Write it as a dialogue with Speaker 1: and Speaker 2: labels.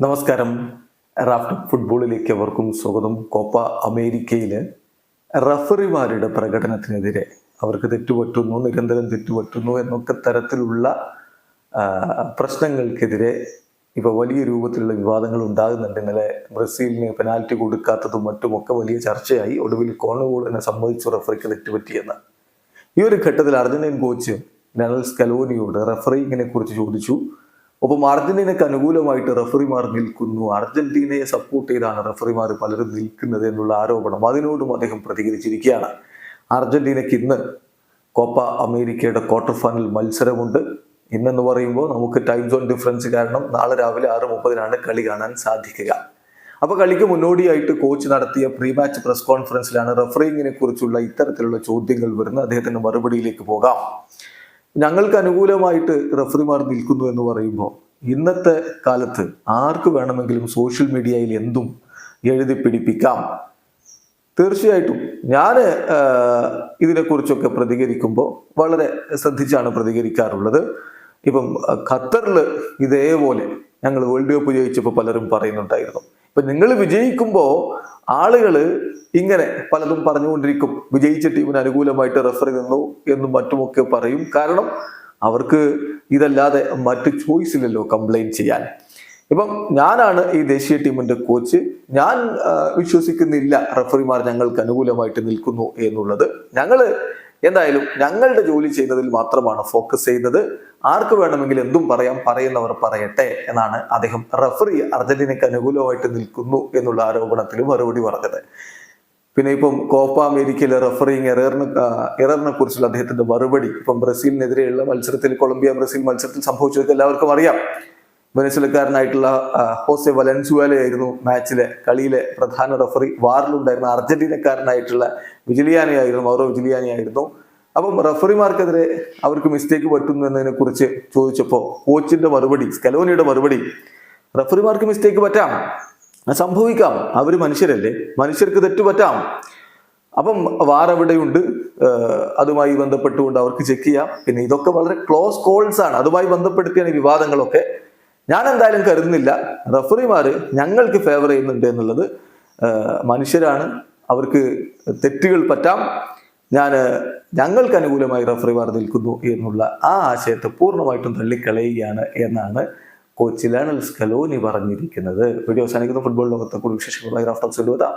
Speaker 1: നമസ്കാരം. റാഫ്റ്റ് ഫുട്ബോളിലേക്ക് അവർക്കും സ്വാഗതം. കോപ്പ അമേരിക്കയിൽ റഫറിമാരുടെ പ്രകടനത്തിനെതിരെ അവർക്ക് തെറ്റുപറ്റുന്നു നിരന്തരം തെറ്റുപറ്റുന്നു എന്നൊക്കെ തരത്തിലുള്ള പ്രശ്നങ്ങൾക്കെതിരെ ഇപ്പൊ വലിയ രൂപത്തിലുള്ള വിവാദങ്ങൾ ഉണ്ടാകുന്നുണ്ട്. ഇന്നലെ ബ്രസീലിന് പെനാൽറ്റി കൊടുക്കാത്തതും മറ്റുമൊക്കെ വലിയ ചർച്ചയായി. ഒടുവിൽ കോണുകൂടിനെ സംബന്ധിച്ച് റഫറിക്ക് തെറ്റുപറ്റിയെന്ന്. ഈ ഒരു ഘട്ടത്തിൽ അർജന്റീൻ കോച്ച് ലെനൽ സ്കലോനിയോട് റഫറിങ്ങിനെ കുറിച്ച് ചോദിച്ചു. ഒപ്പം അർജന്റീനക്ക് അനുകൂലമായിട്ട് റഫറിമാർ നിൽക്കുന്നു. അർജന്റീനയെ സപ്പോർട്ട് ചെയ്താണ് റഫറിമാർ പലരും നിൽക്കുന്നത് എന്നുള്ള ആരോപണം അതിനോടും അദ്ദേഹം പ്രതികരിച്ചിരിക്കുകയാണ്. അർജന്റീനയ്ക്ക് ഇന്ന് കോപ്പ അമേരിക്കയുടെ ക്വാർട്ടർ ഫൈനൽ മത്സരമുണ്ട്. ഇന്നെന്ന് പറയുമ്പോൾ നമുക്ക് ടൈം സോൺ ഡിഫറൻസ് കാരണം നാളെ രാവിലെ ആറ് മുപ്പതിനാണ് കളി കാണാൻ സാധിക്കുക. അപ്പൊ കളിക്ക് മുന്നോടിയായിട്ട് കോച്ച് നടത്തിയ പ്രീ മാച്ച് പ്രസ് കോൺഫറൻസിലാണ് റഫറിങ്ങിനെ കുറിച്ചുള്ള ഇത്തരത്തിലുള്ള ചോദ്യങ്ങൾ വരുന്നത്. അദ്ദേഹത്തിന്റെ മറുപടിയിലേക്ക് പോകാം. ഞങ്ങൾക്ക് അനുകൂലമായിട്ട് റഫറിമാർ നിൽക്കുന്നു എന്ന് പറയുമ്പോൾ ഇന്നത്തെ കാലത്ത് ആർക്ക് വേണമെങ്കിലും സോഷ്യൽ മീഡിയയിൽ എന്തും എഴുതി പിടിപ്പിക്കാം. തീർച്ചയായിട്ടും. ഞാൻ ഇതിനെക്കുറിച്ചൊക്കെ പ്രതികരിക്കുമ്പോൾ വളരെ ശ്രദ്ധിച്ചാണ് പ്രതികരിക്കാറുള്ളത്. ഇപ്പം ഖത്തറിൽ ഇതേപോലെ ഞങ്ങൾ വേൾഡ് കപ്പ് ജയിച്ചപ്പോൾ പലരും പറയുന്നുണ്ടായിരുന്നു. ഇപ്പൊ നിങ്ങൾ വിജയിക്കുമ്പോൾ ആളുകൾ ഇങ്ങനെ പലതും പറഞ്ഞുകൊണ്ടിരിക്കും. വിജയിച്ച ടീമിന് അനുകൂലമായിട്ട് റെഫറി ചെയ്യുന്നു എന്നും മറ്റുമൊക്കെ പറയും. കാരണം അവർക്ക് ഇതല്ലാതെ മറ്റ് ചോയ്സ് ഇല്ലല്ലോ കംപ്ലൈന്റ് ചെയ്യാൻ. ഇപ്പം ഞാനാണ് ഈ ദേശീയ ടീമിന്റെ കോച്ച് ഞാൻ വിശ്വസിക്കുന്നില്ല റഫറിമാർ ഞങ്ങൾക്ക് അനുകൂലമായിട്ട് നിൽക്കുന്നു എന്നുള്ളത്. ഞങ്ങൾ എന്തായാലും ഞങ്ങളുടെ ജോലി ചെയ്യുന്നതിൽ മാത്രമാണ് ഫോക്കസ് ചെയ്യുന്നത്. ആർക്ക് വേണമെങ്കിൽ എന്തും പറയാം പറയുന്നവർ പറയട്ടെ എന്നാണ് അദ്ദേഹം റഫറി അർജന്റീനയ്ക്ക് അനുകൂലമായിട്ട് നിൽക്കുന്നു എന്നുള്ള ആരോപണത്തിൽ മറുപടി പറഞ്ഞത്. പിന്നെ ഇപ്പം കോപ്പ അമേരിക്കയിലെ റഫറിങ് എററിന് എററിനെ കുറിച്ചുള്ള അദ്ദേഹത്തിന്റെ മറുപടി. ഇപ്പം ബ്രസീലിനെതിരെയുള്ള മത്സരത്തിൽ കൊളംബിയ ബ്രസീൽ മത്സരത്തിൽ സംഭവിച്ചതൊക്കെ എല്ലാവർക്കും അറിയാം. വെനസ്വലക്കാരനായിട്ടുള്ള ഹോസെ വലൻസുവാലയായിരുന്നു മാച്ചിലെ കളിയിലെ പ്രധാന റഫറി. വാറിലുണ്ടായിരുന്ന അർജന്റീനക്കാരനായിട്ടുള്ള വിജിലിയാനിയായിരുന്നു മൗറോ വിജിലിയാനിയായിരുന്നു. അപ്പം റഫറിമാർക്കെതിരെ അവർക്ക് മിസ്റ്റേക്ക് പറ്റുന്നു എന്നതിനെ കുറിച്ച് ചോദിച്ചപ്പോൾ കോച്ചിന്റെ മറുപടി സ്കലോനിയുടെ മറുപടി റഫറിമാർക്ക് മിസ്റ്റേക്ക് പറ്റാം. സംഭവിക്കാം. അവർ മനുഷ്യരല്ലേ. മനുഷ്യർക്ക് തെറ്റ് പറ്റാം. അപ്പം വാർ അവിടെയുണ്ട്. അതുമായി ബന്ധപ്പെട്ടുകൊണ്ട് അവർക്ക് ചെക്ക് ചെയ്യാം. പിന്നെ ഇതൊക്കെ വളരെ ക്ലോസ് കോൾസ് ആണ്. അതുമായി ബന്ധപ്പെടുത്തിയാണ് വിവാദങ്ങളൊക്കെ. ഞാൻ എന്തായാലും കരുതുന്നില്ല. റഫറിമാർ ഞങ്ങൾക്ക് ഫേവർ ചെയ്യുന്നുണ്ട് എന്നുള്ളത് മനുഷ്യരാണ്. അവർക്ക് തെറ്റുകൾ പറ്റാം. ഞാൻ ഞങ്ങൾക്ക് അനുകൂലമായി റഫറിമാർ നിൽക്കുന്നു എന്നുള്ള ആ ആശയത്തെ പൂർണമായിട്ടും തള്ളിക്കളയുകയാണ് എന്നാണ് കോച്ച് ലേണൽ സ്കലോനി പറഞ്ഞിരിക്കുന്നത്. വീഡിയോ അവസാനിക്കുന്ന. ഫുട്ബോൾ ലോകത്തെ കൂടുതൽ വിശേഷങ്ങളുമായി റാഫ്റ്റോക്സ് എഴുതാം